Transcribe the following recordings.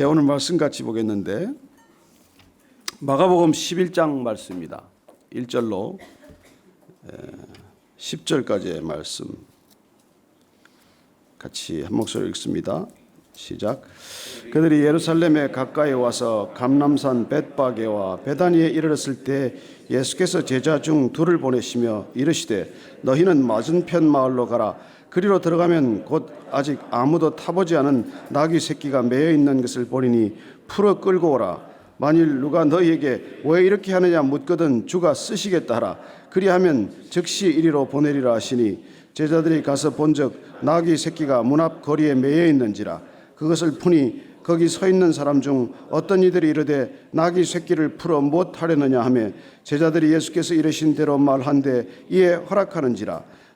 예, 오늘 말씀 같이 보겠는데 마가복음 11장 말씀입니다. 1절로 10절까지의 말씀 같이 한 목소리 읽습니다. 시작. 그들이 예루살렘에 가까이 와서 감남산 벳바게와 베다니에 이르렀을 때 예수께서 제자 중 둘을 보내시며 이르시되 너희는 맞은편 마을로 가라. 그리로 들어가면 곧 아직 아무도 타보지 않은 나귀 새끼가 매여 있는 것을 보리니 풀어 끌고 오라. 만일 누가 너희에게 왜 이렇게 하느냐 묻거든 주가 쓰시겠다 하라. 그리하면 즉시 이리로 보내리라 하시니 제자들이 가서 본즉 나귀 새끼가 문 앞 거리에 매여 있는지라 그것을 푸니 거기 서 있는 사람 중 어떤 이들이 이르되 나귀 새끼를 풀어 못 하려느냐 하며 제자들이 예수께서 이르신 대로 말한데 이에 허락하는지라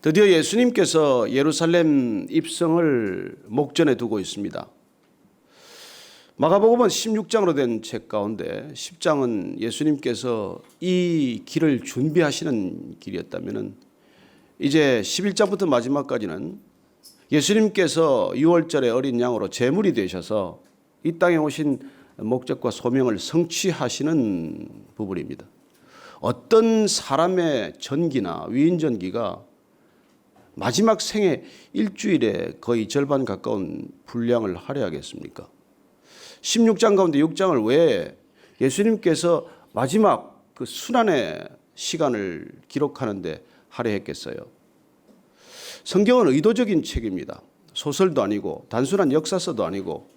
드디어 예수님께서 예루살렘 입성을 목전에 두고 있습니다. 마가복음은 16장으로 된 책 가운데 10장은 예수님께서 이 길을 준비하시는 길이었다면은 이제 11장부터 마지막까지는 예수님께서 6월절에 어린 양으로 제물이 되셔서 이 땅에 오신 목적과 소명을 성취하시는 부분입니다. 어떤 사람의 전기나 위인 전기가 마지막 생애 일주일에 거의 절반 가까운 분량을 할애하겠습니까? 16장 가운데 6장을 왜 예수님께서 마지막 그 순환의 시간을 기록하는데 할애했겠어요? 성경은 의도적인 책입니다. 소설도 아니고 단순한 역사서도 아니고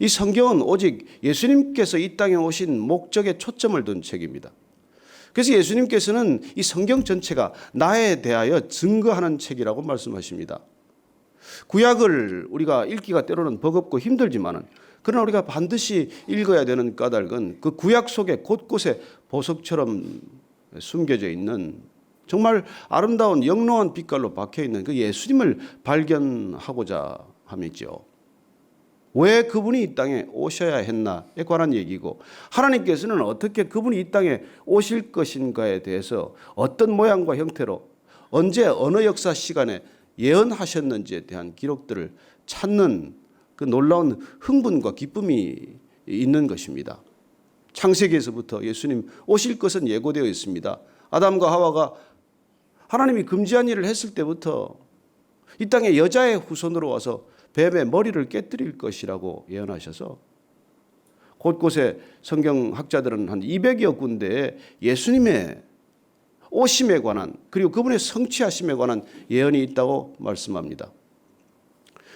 이 성경은 오직 예수님께서 이 땅에 오신 목적에 초점을 둔 책입니다. 그래서 예수님께서는 이 성경 전체가 나에 대하여 증거하는 책이라고 말씀하십니다. 구약을 우리가 읽기가 때로는 버겁고 힘들지만은 그러나 우리가 반드시 읽어야 되는 까닭은 그 구약 속에 곳곳에 보석처럼 숨겨져 있는 정말 아름다운 영롱한 빛깔로 박혀 있는 그 예수님을 발견하고자 함이죠. 왜 그분이 이 땅에 오셔야 했나에 관한 얘기고 하나님께서는 어떻게 그분이 이 땅에 오실 것인가에 대해서 어떤 모양과 형태로 언제 어느 역사 시간에 예언하셨는지에 대한 기록들을 찾는 그 놀라운 흥분과 기쁨이 있는 것입니다. 창세기에서부터 예수님 오실 것은 예고되어 있습니다. 아담과 하와가 하나님이 금지한 일을 했을 때부터 이 땅에 여자의 후손으로 와서 뱀의 머리를 깨뜨릴 것이라고 예언하셔서 곳곳에 성경학자들은 한 200여 군데에 예수님의 오심에 관한 그리고 그분의 성취하심에 관한 예언이 있다고 말씀합니다.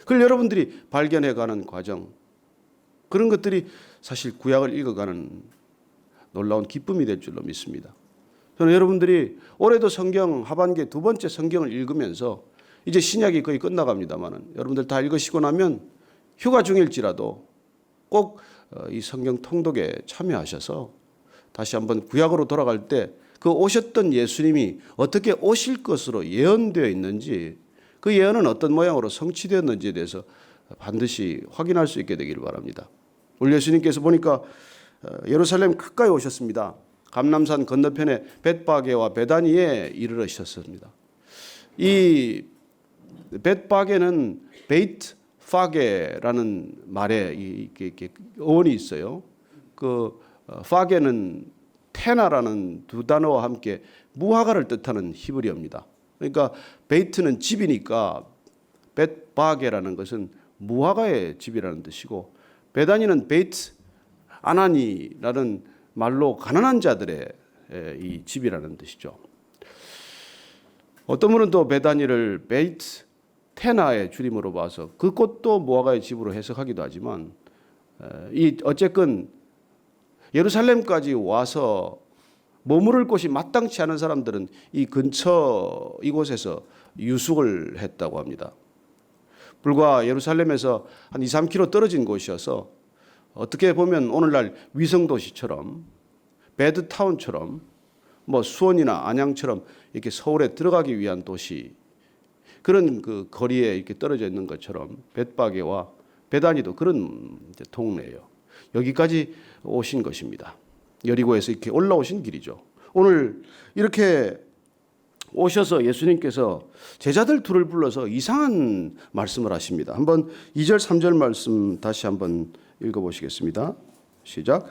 그걸 여러분들이 발견해 가는 과정 그런 것들이 사실 구약을 읽어가는 놀라운 기쁨이 될 줄로 믿습니다. 저는 여러분들이 올해도 성경 하반기 두 번째 성경을 읽으면서 이제 신약이 거의 끝나갑니다만은 여러분들 다 읽으시고 나면 휴가 중일지라도 꼭 이 성경 통독에 참여하셔서 다시 한번 구약으로 돌아갈 때 그 오셨던 예수님이 어떻게 오실 것으로 예언되어 있는지 그 예언은 어떤 모양으로 성취되었는지에 대해서 반드시 확인할 수 있게 되기를 바랍니다. 우리 예수님께서 보니까 예루살렘 가까이 오셨습니다. 감남산 건너편에 벳바게와 베다니에 이르르셨습니다. 이 벳바게는 베이트 파게라는 말에 이렇게 어원이 있어요. 그 파게는 테나라는 두 단어와 함께 무화과를 뜻하는 히브리어입니다. 그러니까 베이트는 집이니까 벳바게라는 것은 무화과의 집이라는 뜻이고 베다니는 베이트 아나니라는 말로 가난한 자들의 이 집이라는 뜻이죠. 어떤 분은 또 베다니를 베이트 테나의 줄임으로 봐서 그 꽃도 무화과의 집으로 해석하기도 하지만 이 어쨌건 예루살렘까지 와서 머무를 곳이 마땅치 않은 사람들은 이 근처 이곳에서 유숙을 했다고 합니다. 불과 예루살렘에서 한 2, 3km 떨어진 곳이어서 어떻게 보면 오늘날 위성 도시처럼 배드타운처럼 뭐 수원이나 안양처럼 이렇게 서울에 들어가기 위한 도시 그런 그 거리에 이렇게 떨어져 있는 것처럼 벳바게와 베다니도 그런 동네예요. 여기까지 오신 것입니다. 여리고에서 이렇게 올라오신 길이죠. 오늘 이렇게 오셔서 예수님께서 제자들 둘을 불러서 이상한 말씀을 하십니다. 한번 2절 3절 말씀 다시 한번 읽어 보시겠습니다. 시작.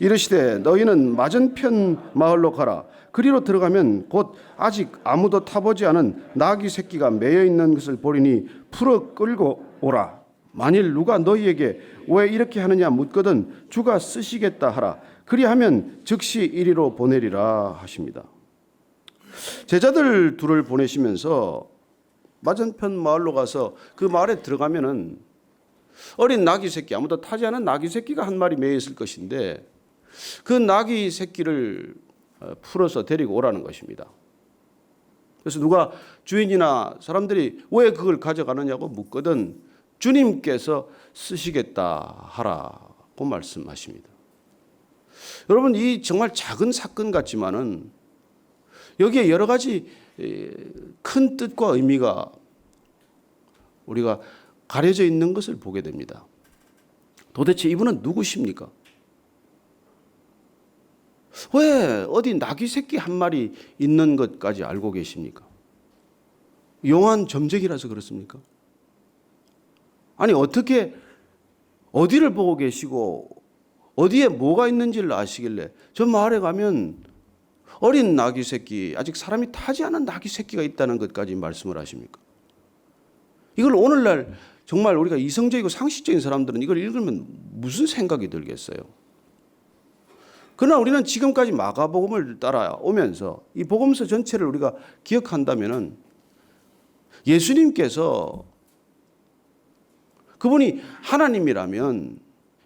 이르시되 너희는 맞은편 마을로 가라. 그리로 들어가면 곧 아직 아무도 타보지 않은 나귀 새끼가 매여 있는 것을 보리니 풀어 끌고 오라. 만일 누가 너희에게 왜 이렇게 하느냐 묻거든 주가 쓰시겠다 하라. 그리하면 즉시 이리로 보내리라 하십니다. 제자들 둘을 보내시면서 맞은편 마을로 가서 그 마을에 들어가면은 어린 나귀 새끼 아무도 타지 않은 나귀 새끼가 한 마리 매여 있을 것인데 그 나귀 새끼를 어, 풀어서 데리고 오라는 것입니다. 그래서 누가 주인이나 사람들이 왜 그걸 가져가느냐고 묻거든 주님께서 쓰시겠다 하라고 말씀하십니다. 여러분 이 정말 작은 사건 같지만은 여기에 여러 가지 큰 뜻과 의미가 우리가 가려져 있는 것을 보게 됩니다. 도대체 이분은 누구십니까? 왜 어디 나귀 새끼 한 마리 있는 것까지 알고 계십니까? 용한 점쟁이라서 그렇습니까? 아니 어떻게 어디를 보고 계시고 어디에 뭐가 있는지를 아시길래 저 마을에 가면 어린 나귀 새끼 아직 사람이 타지 않은 나귀 새끼가 있다는 것까지 말씀을 하십니까? 이걸 오늘날 정말 우리가 이성적이고 상식적인 사람들은 이걸 읽으면 무슨 생각이 들겠어요? 그러나 우리는 지금까지 마가복음을 따라오면서 이 복음서 전체를 우리가 기억한다면은 예수님께서 그분이 하나님이라면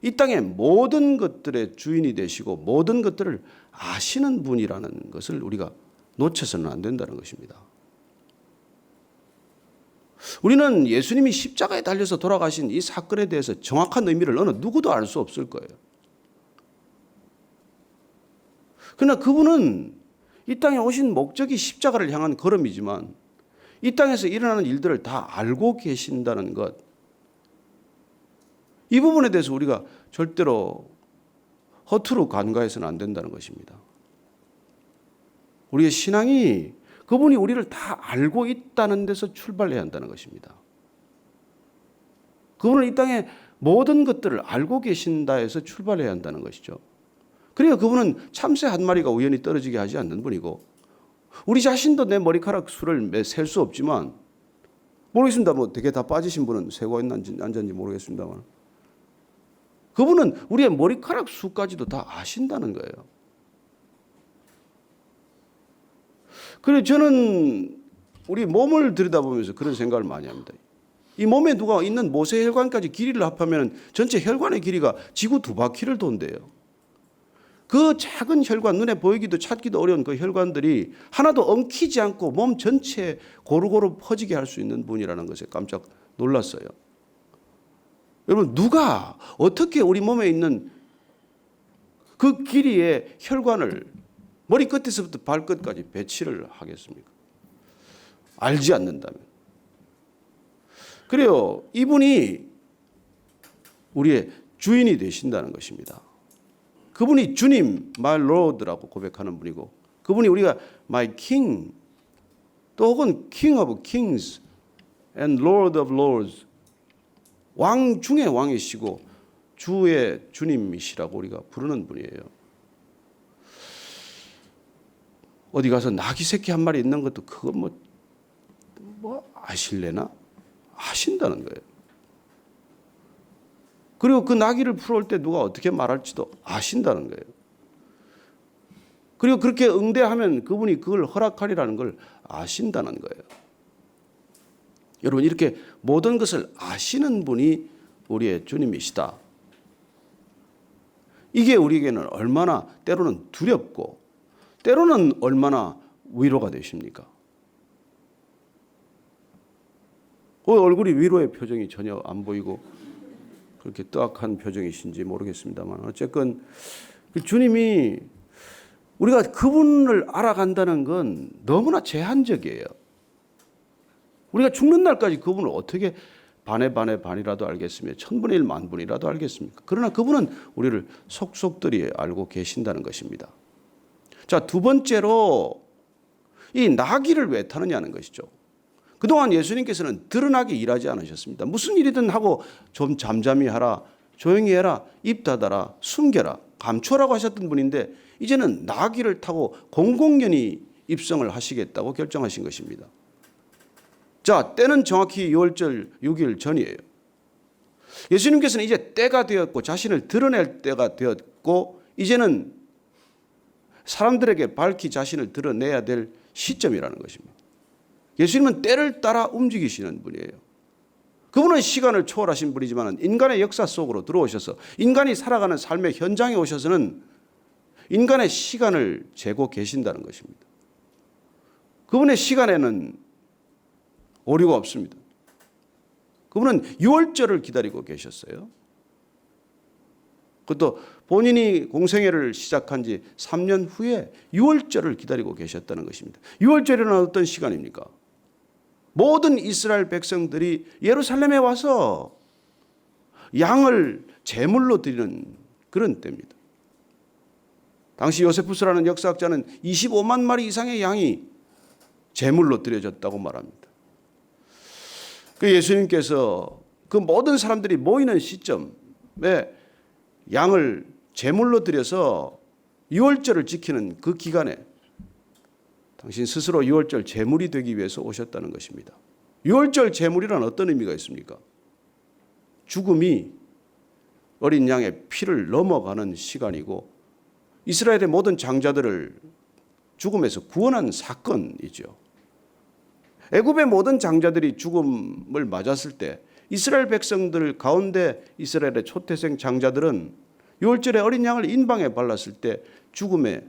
이 땅의 모든 것들의 주인이 되시고 모든 것들을 아시는 분이라는 것을 우리가 놓쳐서는 안 된다는 것입니다. 우리는 예수님이 십자가에 달려서 돌아가신 이 사건에 대해서 정확한 의미를 어느 누구도 알 수 없을 거예요. 그러나 그분은 이 땅에 오신 목적이 십자가를 향한 걸음이지만 이 땅에서 일어나는 일들을 다 알고 계신다는 것. 이 부분에 대해서 우리가 절대로 허투루 간과해서는 안 된다는 것입니다. 우리의 신앙이 그분이 우리를 다 알고 있다는 데서 출발해야 한다는 것입니다. 그분은 이 땅의 모든 것들을 알고 계신다 해서 출발해야 한다는 것이죠. 그러니까 그분은 참새 한 마리가 우연히 떨어지게 하지 않는 분이고 우리 자신도 내 머리카락 수를 셀 수 없지만 모르겠습니다. 뭐 되게 다 빠지신 분은 세고 있는지 앉았는지 모르겠습니다만 그분은 우리의 머리카락 수까지도 다 아신다는 거예요. 그래 저는 우리 몸을 들여다보면서 그런 생각을 많이 합니다. 이 몸에 누가 있는 모세 혈관까지 길이를 합하면 전체 혈관의 길이가 지구 두 바퀴를 돈대요. 그 작은 혈관 눈에 보이기도 찾기도 어려운 그 혈관들이 하나도 엉키지 않고 몸 전체에 고루고루 퍼지게 할 수 있는 분이라는 것에 깜짝 놀랐어요. 여러분 누가 어떻게 우리 몸에 있는 그 길이의 혈관을 머리 끝에서부터 발끝까지 배치를 하겠습니까? 알지 않는다면. 그래요. 이분이 우리의 주인이 되신다는 것입니다. 그분이 주님, my lord라고 고백하는 분이고, 그분이 우리가 my king, 또 혹은 king of kings and lord of lords, 왕 중의 왕이시고 주의 주님이시라고 우리가 부르는 분이에요. 어디 가서 나귀 새끼 한 마리 있는 것도 그거 뭐, 뭐 아실래나? 아신다는 거예요. 그리고 그 나귀를 풀어올 때 누가 어떻게 말할지도 아신다는 거예요. 그리고 그렇게 응대하면 그분이 그걸 허락하리라는 걸 아신다는 거예요. 여러분 이렇게 모든 것을 아시는 분이 우리의 주님이시다. 이게 우리에게는 얼마나 때로는 두렵고 때로는 얼마나 위로가 되십니까? 어, 얼굴이 위로의 표정이 전혀 안 보이고 그렇게 뜨악한 표정이신지 모르겠습니다만 어쨌건 그 주님이 우리가 그분을 알아간다는 건 너무나 제한적이에요. 우리가 죽는 날까지 그분을 어떻게 반의 반의 반이라도 알겠으며 천분의 일 만분이라도 알겠습니까? 그러나 그분은 우리를 속속들이 알고 계신다는 것입니다. 자, 두 번째로 이 나귀를 왜 타느냐는 것이죠. 그동안 예수님께서는 드러나게 일하지 않으셨습니다. 무슨 일이든 하고 좀 잠잠히 하라, 조용히 해라, 입 닫아라, 숨겨라, 감춰라고 하셨던 분인데 이제는 나귀를 타고 공공연히 입성을 하시겠다고 결정하신 것입니다. 자, 때는 정확히 6월절 6일 전이에요. 예수님께서는 이제 때가 되었고 자신을 드러낼 때가 되었고 이제는 사람들에게 밝히 자신을 드러내야 될 시점이라는 것입니다. 예수님은 때를 따라 움직이시는 분이에요. 그분은 시간을 초월하신 분이지만 인간의 역사 속으로 들어오셔서 인간이 살아가는 삶의 현장에 오셔서는 인간의 시간을 재고 계신다는 것입니다. 그분의 시간에는 오류가 없습니다. 그분은 6월절을 기다리고 계셨어요. 그것도 본인이 공생애를 시작한 지 3년 후에 6월절을 기다리고 계셨다는 것입니다. 6월절이라는 어떤 시간입니까? 모든 이스라엘 백성들이 예루살렘에 와서 양을 제물로 드리는 그런 때입니다. 당시 요세푸스라는 역사학자는 25만 마리 이상의 양이 제물로 드려졌다고 말합니다. 그 예수님께서 그 모든 사람들이 모이는 시점에 양을 제물로 드려서 유월절을 지키는 그 기간에 당신 스스로 유월절 제물이 되기 위해서 오셨다는 것입니다. 유월절 제물이란 어떤 의미가 있습니까? 죽음이 어린 양의 피를 넘어가는 시간이고 이스라엘의 모든 장자들을 죽음에서 구원한 사건이죠. 애굽의 모든 장자들이 죽음을 맞았을 때 이스라엘 백성들 가운데 이스라엘의 초태생 장자들은 유월절에 어린 양을 인방에 발랐을 때 죽음의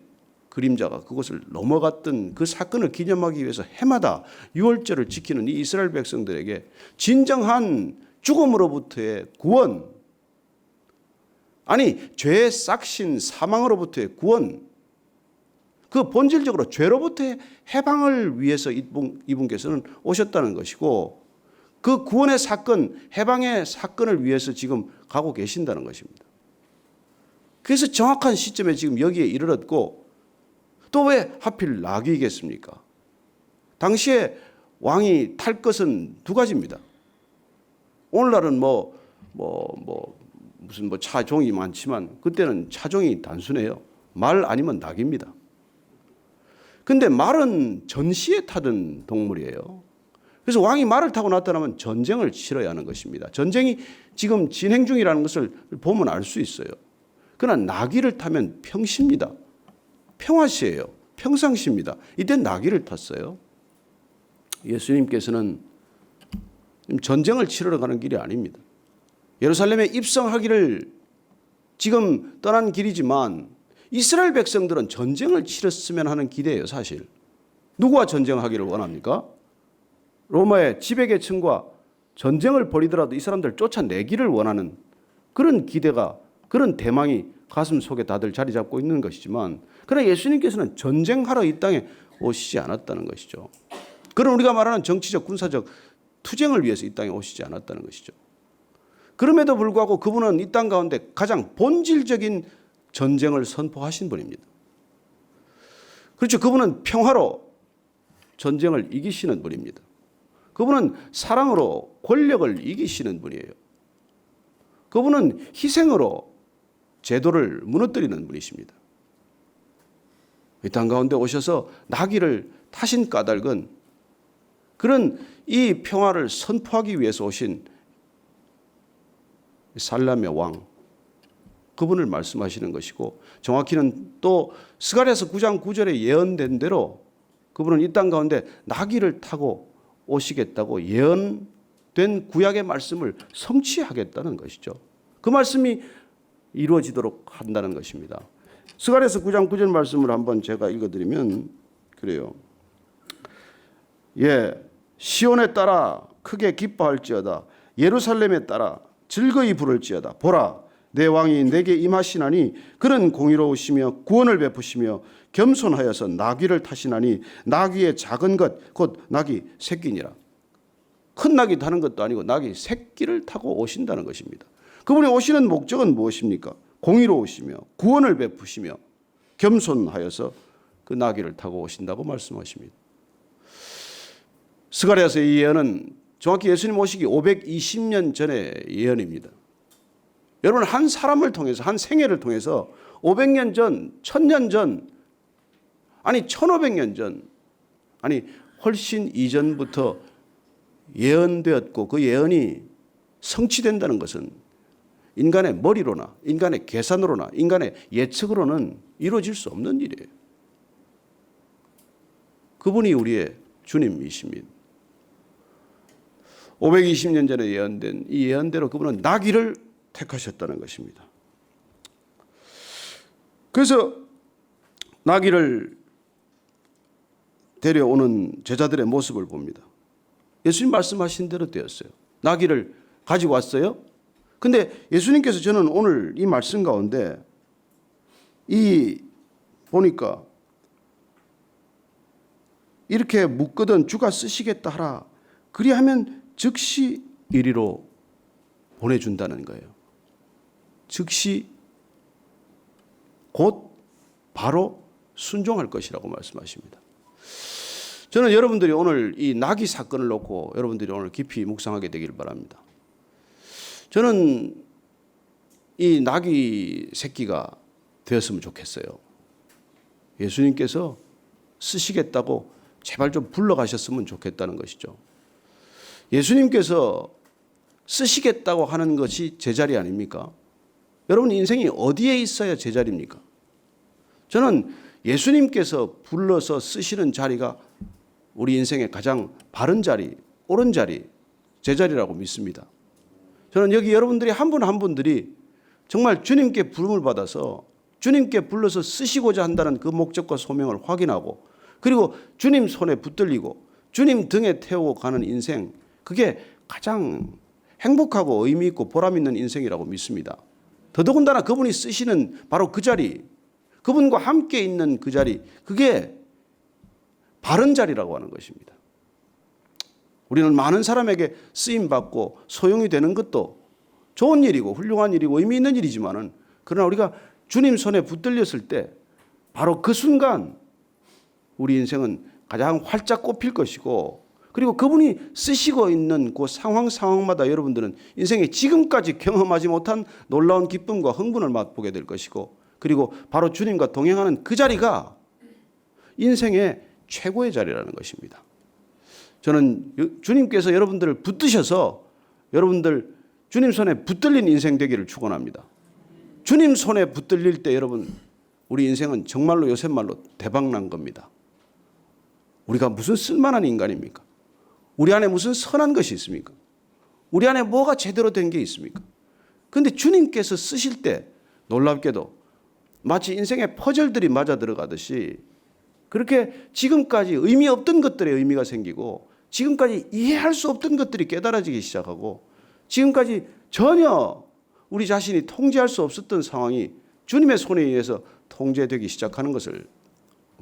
그림자가 그곳을 넘어갔던 그 사건을 기념하기 위해서 해마다 유월절을 지키는 이 이스라엘 백성들에게 진정한 죽음으로부터의 구원 아니 죄의 싹신 사망으로부터의 구원 그 본질적으로 죄로부터의 해방을 위해서 이분, 이분께서는 오셨다는 것이고 그 구원의 사건, 해방의 사건을 위해서 지금 가고 계신다는 것입니다. 그래서 정확한 시점에 지금 여기에 이르렀고 또 왜 하필 나귀겠습니까? 당시에 왕이 탈 것은 두 가지입니다. 오늘날은 뭐, 뭐, 뭐, 무슨 뭐 차종이 많지만 그때는 차종이 단순해요. 말 아니면 낙입니다. 근데 말은 전시에 타던 동물이에요. 그래서 왕이 말을 타고 나타나면 전쟁을 치러야 하는 것입니다. 전쟁이 지금 진행 중이라는 것을 보면 알 수 있어요. 그러나 나귀를 타면 평시입니다. 평화시예요. 평상시입니다. 이때 나귀를 탔어요. 예수님께서는 전쟁을 치러러 가는 길이 아닙니다. 예루살렘에 입성하기를 지금 떠난 길이지만 이스라엘 백성들은 전쟁을 치렀으면 하는 기대예요, 사실. 누구와 전쟁하기를 원합니까? 로마의 지배계층과 전쟁을 벌이더라도 이 사람들 쫓아내기를 원하는 그런 기대가 그런 대망이 가슴 속에 다들 자리 잡고 있는 것이지만 그러나 예수님께서는 전쟁하러 이 땅에 오시지 않았다는 것이죠. 그런 우리가 말하는 정치적 군사적 투쟁을 위해서 이 땅에 오시지 않았다는 것이죠. 그럼에도 불구하고 그분은 이 땅 가운데 가장 본질적인 전쟁을 선포하신 분입니다. 그렇죠. 그분은 평화로 전쟁을 이기시는 분입니다. 그분은 사랑으로 권력을 이기시는 분이에요. 그분은 희생으로 제도를 무너뜨리는 분이십니다. 이 땅 가운데 오셔서 나귀를 타신 까닭은 그런 이 평화를 선포하기 위해서 오신 살람의 왕 그분을 말씀하시는 것이고 정확히는 또 스가랴서 9장 9절에 예언된 대로 그분은 이 땅 가운데 나귀를 타고 오시겠다고 예언된 구약의 말씀을 성취하겠다는 것이죠. 그 말씀이 이루어지도록 한다는 것입니다. 스가랴서 9장 9절 말씀을 한번 제가 읽어드리면 그래요. 예, 시온에 따라 크게 기뻐할지어다. 예루살렘에 따라 즐거이 부를지어다 보라 내 왕이 내게 임하시나니 그는 공의로우시며 구원을 베푸시며 겸손하여서 나귀를 타시나니 나귀의 작은 것 곧 나귀 새끼니라 큰 낙이 타는 것도 아니고 낙이 새끼를 타고 오신다는 것입니다. 그분이 오시는 목적은 무엇입니까? 공의로우시며 구원을 베푸시며 겸손하여서 그 나귀를 타고 오신다고 말씀하십니다. 스가랴서의 이 예언은 정확히 예수님 오시기 520년 전의 예언입니다. 여러분 한 사람을 통해서 한 생애를 통해서 500년 전, 1000년 전, 아니 1500년 전, 아니 훨씬 이전부터 예언되었고 그 예언이 성취된다는 것은 인간의 머리로나 인간의 계산으로나 인간의 예측으로는 이루어질 수 없는 일이에요. 그분이 우리의 주님이십니다. 520년 전에 예언된 이 예언대로 그분은 나귀를 택하셨다는 것입니다. 그래서 나귀를 데려오는 제자들의 모습을 봅니다. 예수님 말씀하신 대로 되었어요. 나귀를 가지고 왔어요. 근데 예수님께서 저는 오늘 이 말씀 가운데 이 보니까 이렇게 묻거든 주가 쓰시겠다 하라. 그리하면 즉시 이리로 보내준다는 거예요. 즉시 곧 바로 순종할 것이라고 말씀하십니다. 저는 여러분들이 오늘 이 나귀 사건을 놓고 여러분들이 오늘 깊이 묵상하게 되기를 바랍니다. 저는 이 나귀 새끼가 되었으면 좋겠어요. 예수님께서 쓰시겠다고 제발 좀 불러가셨으면 좋겠다는 것이죠. 예수님께서 쓰시겠다고 하는 것이 제자리 아닙니까? 여러분 인생이 어디에 있어야 제자리입니까? 저는 예수님께서 불러서 쓰시는 자리가 우리 인생의 가장 바른 자리, 옳은 자리, 제자리라고 믿습니다. 저는 여기 여러분들이 한분한 분들이 정말 주님께 부름을 받아서 주님께 불러서 쓰시고자 한다는 그 목적과 소명을 확인하고 그리고 주님 손에 붙들리고 주님 등에 태우고 가는 인생 그게 가장 행복하고 의미 있고 보람 있는 인생이라고 믿습니다. 더더군다나 그분이 쓰시는 바로 그 자리, 그분과 함께 있는 그 자리, 그게 바른 자리라고 하는 것입니다. 우리는 많은 사람에게 쓰임 받고 소용이 되는 것도 좋은 일이고 훌륭한 일이고 의미 있는 일이지만은 그러나 우리가 주님 손에 붙들렸을 때 바로 그 순간 우리 인생은 가장 활짝 꼽힐 것이고 그리고 그분이 쓰시고 있는 그 상황 상황마다 여러분들은 인생에 지금까지 경험하지 못한 놀라운 기쁨과 흥분을 맛보게 될 것이고 그리고 바로 주님과 동행하는 그 자리가 인생의 최고의 자리라는 것입니다. 저는 주님께서 여러분들을 붙드셔서 여러분들 주님 손에 붙들린 인생 되기를 축원합니다. 주님 손에 붙들릴 때 여러분 우리 인생은 정말로 요새 말로 대박 난 겁니다. 우리가 무슨 쓸만한 인간입니까? 우리 안에 무슨 선한 것이 있습니까? 우리 안에 뭐가 제대로 된 게 있습니까? 근데 주님께서 쓰실 때 놀랍게도 마치 인생의 퍼즐들이 맞아 들어가듯이 그렇게 지금까지 의미 없던 것들의 의미가 생기고 지금까지 이해할 수 없던 것들이 깨달아지기 시작하고 지금까지 전혀 우리 자신이 통제할 수 없었던 상황이 주님의 손에 의해서 통제되기 시작하는 것을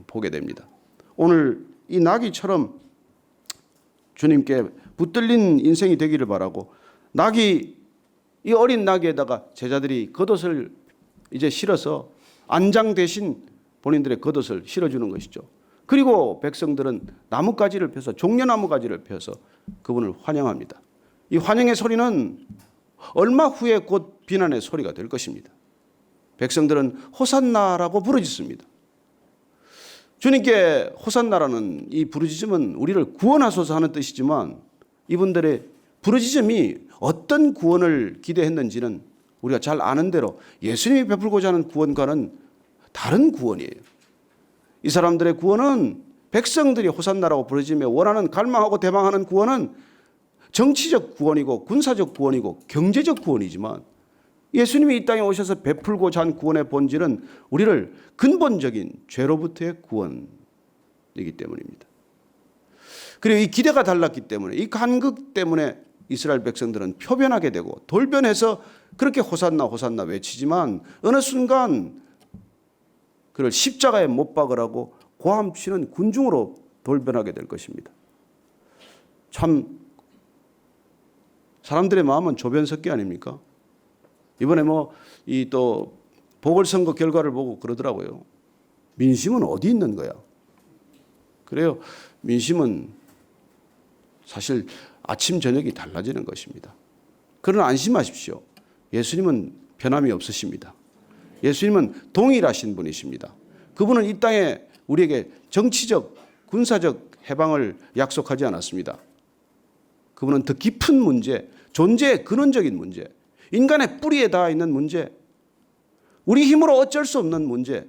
보게 됩니다. 오늘 이 나귀처럼 주님께 붙들린 인생이 되기를 바라고 나귀 이 어린 나귀에다가 제자들이 겉옷을 이제 실어서 안장 대신 본인들의 겉옷을 실어주는 것이죠. 그리고 백성들은 나뭇가지를 펴서 종려나무 가지를 펴서 그분을 환영합니다. 이 환영의 소리는 얼마 후에 곧 비난의 소리가 될 것입니다. 백성들은 호산나라고 부르짖습니다. 주님께 호산나라는 이 부르짖음은 우리를 구원하소서 하는 뜻이지만 이분들의 부르짖음이 어떤 구원을 기대했는지는 우리가 잘 아는 대로 예수님이 베풀고자 하는 구원과는 다른 구원이에요. 이 사람들의 구원은 백성들이 호산나라고 부르짖며 원하는 갈망하고 대망하는 구원은 정치적 구원이고 군사적 구원이고 경제적 구원이지만 예수님이 이 땅에 오셔서 베풀고자 한 구원의 본질은 우리를 근본적인 죄로부터의 구원이기 때문입니다. 그리고 이 기대가 달랐기 때문에 이 간극 때문에 이스라엘 백성들은 표변하게 되고 돌변해서 그렇게 호산나 호산나 외치지만 어느 순간 그를 십자가에 못 박으라고 고함 치는 군중으로 돌변하게 될 것입니다. 참 사람들의 마음은 조변석기 아닙니까? 이번에 뭐 이 또 보궐선거 결과를 보고 그러더라고요. 민심은 어디 있는 거야? 그래요. 민심은 사실 아침 저녁이 달라지는 것입니다. 그러나 안심하십시오. 예수님은 변함이 없으십니다. 예수님은 동일하신 분이십니다. 그분은 이 땅에 우리에게 정치적, 군사적 해방을 약속하지 않았습니다. 그분은 더 깊은 문제, 존재의 근원적인 문제, 인간의 뿌리에 닿아 있는 문제, 우리 힘으로 어쩔 수 없는 문제,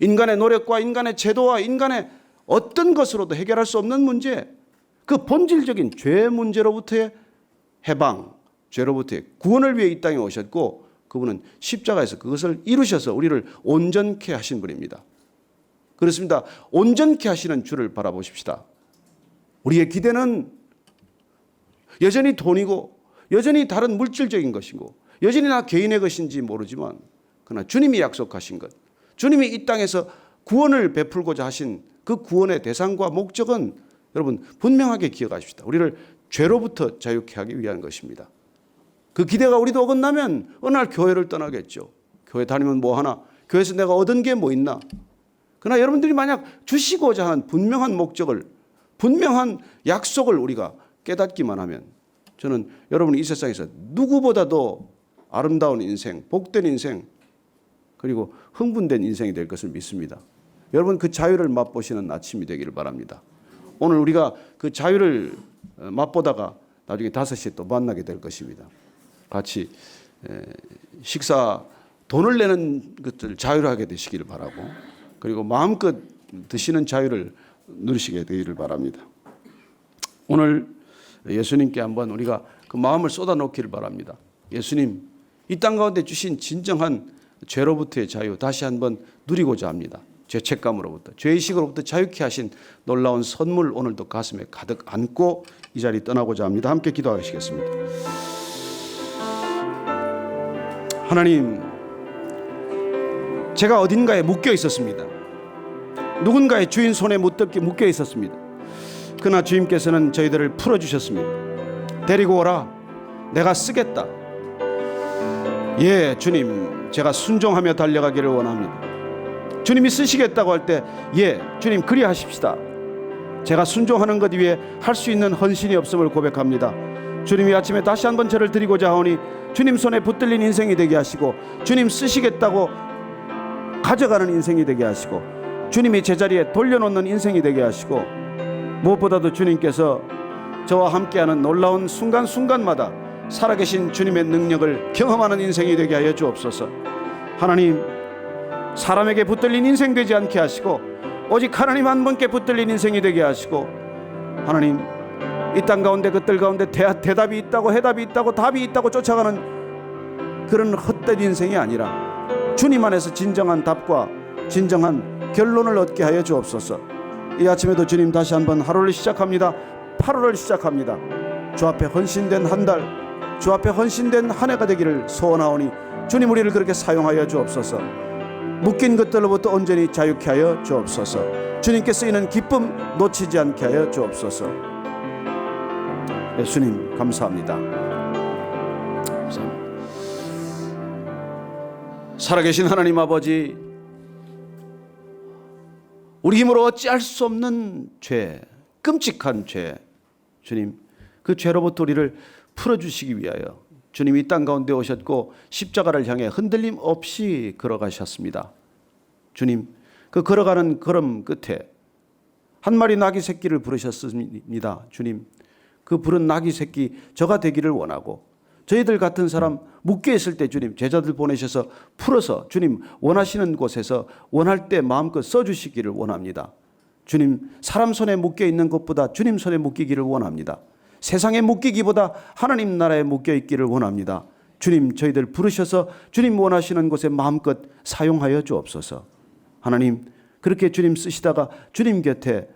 인간의 노력과 인간의 제도와 인간의 어떤 것으로도 해결할 수 없는 문제, 그 본질적인 죄 문제로부터의 해방, 죄로부터의 구원을 위해 이 땅에 오셨고 그분은 십자가에서 그것을 이루셔서 우리를 온전케 하신 분입니다. 그렇습니다. 온전케 하시는 주를 바라보십시다. 우리의 기대는 여전히 돈이고 여전히 다른 물질적인 것이고 여전히 나 개인의 것인지 모르지만 그러나 주님이 약속하신 것 주님이 이 땅에서 구원을 베풀고자 하신 그 구원의 대상과 목적은 여러분 분명하게 기억하십시다. 우리를 죄로부터 자유케 하기 위한 것입니다. 그 기대가 우리도 어긋나면 어느 날 교회를 떠나겠죠. 교회 다니면 뭐 하나? 교회에서 내가 얻은 게 뭐 있나? 그러나 여러분들이 만약 주시고자 한 분명한 목적을 분명한 약속을 우리가 깨닫기만 하면 저는 여러분이 이 세상에서 누구보다도 아름다운 인생, 복된 인생, 그리고 흥분된 인생이 될 것을 믿습니다. 여러분 그 자유를 맛보시는 아침이 되기를 바랍니다. 오늘 우리가 그 자유를 어, 맛보다가 나중에 5시에 또 만나게 될 것입니다. 같이 에, 식사 돈을 내는 것들 자유를 하게 되시기를 바라고 그리고 마음껏 드시는 자유를 누리시게 되기를 바랍니다. 오늘 예수님께 한번 우리가 그 마음을 쏟아놓기를 바랍니다. 예수님, 이 땅 가운데 주신 진정한 죄로부터의 자유 다시 한번 누리고자 합니다. 죄책감으로부터, 죄의식으로부터 자유케 하신 놀라운 선물 오늘도 가슴에 가득 안고 이 자리 떠나고자 합니다. 함께 기도하시겠습니다. 하나님, 제가 어딘가에 묶여 있었습니다. 누군가의 주인 손에 묶여 있었습니다. 그러나 주님께서는 저희들을 풀어주셨습니다. 데리고 오라. 내가 쓰겠다. 예, 주님, 제가 순종하며 달려가기를 원합니다. 주님이 쓰시겠다고 할 때, 예, 주님, 그리하십시다. 제가 순종하는 것 위에 할 수 있는 헌신이 없음을 고백합니다. 주님이 아침에 다시 한번 저를 드리고자 하오니 주님 손에 붙들린 인생이 되게 하시고 주님 쓰시겠다고 가져가는 인생이 되게 하시고 주님이 제자리에 돌려놓는 인생이 되게 하시고 무엇보다도 주님께서 저와 함께하는 놀라운 순간순간마다 살아계신 주님의 능력을 경험하는 인생이 되게 하여 주옵소서. 하나님, 사람에게 붙들린 인생 되지 않게 하시고 오직 하나님 한 분께 붙들린 인생이 되게 하시고 하나님 이 땅 가운데 그들 가운데 대, 대답이 있다고 해답이 있다고 답이 있다고 쫓아가는 그런 헛된 인생이 아니라 주님 안에서 진정한 답과 진정한 결론을 얻게 하여 주옵소서. 이 아침에도 주님 다시 한번 하루를 시작합니다. 8월을 시작합니다. 주 앞에 헌신된 한 달, 주 앞에 헌신된 한 해가 되기를 소원하오니 주님 우리를 그렇게 사용하여 주옵소서. 묶인 것들로부터 온전히 자유케 하여 주옵소서. 주님께 쓰이는 기쁨 놓치지 않게 하여 주옵소서. 예수님 감사합니다. 살아계신 하나님 아버지 우리 힘으로 어찌할 수 없는 죄, 끔찍한 죄, 주님, 그 죄로부터 우리를 풀어주시기 위하여 주님 이 땅 가운데 오셨고 십자가를 향해 흔들림 없이 걸어가셨습니다. 주님, 그 걸어가는 걸음 끝에 한 마리 나귀 새끼를 부르셨습니다. 주님, 그 부른 나귀 새끼 저가 되기를 원하고 저희들 같은 사람 묶여 있을 때 주님 제자들 보내셔서 풀어서 주님 원하시는 곳에서 원할 때 마음껏 써 주시기를 원합니다. 주님 사람 손에 묶여 있는 것보다 주님 손에 묶이기를 원합니다. 세상에 묶이기보다 하나님 나라에 묶여 있기를 원합니다. 주님 저희들 부르셔서 주님 원하시는 곳에 마음껏 사용하여 주옵소서. 하나님 그렇게 주님 쓰시다가 주님 곁에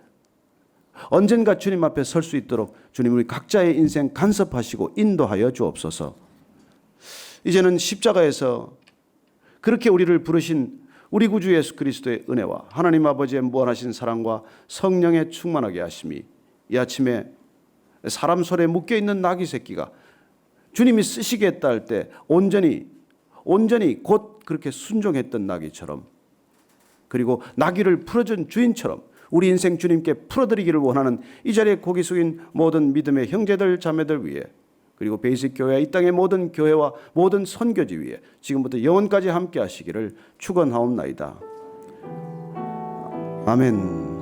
언젠가 주님 앞에 설 수 있도록 주님 우리 각자의 인생 간섭하시고 인도하여 주옵소서. 이제는 십자가에서 그렇게 우리를 부르신 우리 구주 예수 그리스도의 은혜와 하나님 아버지의 무한하신 사랑과 성령의 충만하게 하심이 이 아침에 사람 손에 묶여 있는 나귀 새끼가 주님이 쓰시겠다 할 때 온전히 온전히 곧 그렇게 순종했던 나귀처럼 그리고 나귀를 풀어준 주인처럼 우리 인생 주님께 풀어드리기를 원하는 이 자리에 고기 숙인 모든 믿음의 형제들 자매들 위해 그리고 베이직 교회 이 땅의 모든 교회와 모든 선교지 위에 지금부터 영원까지 함께 하시기를 축원하옵나이다. 아멘.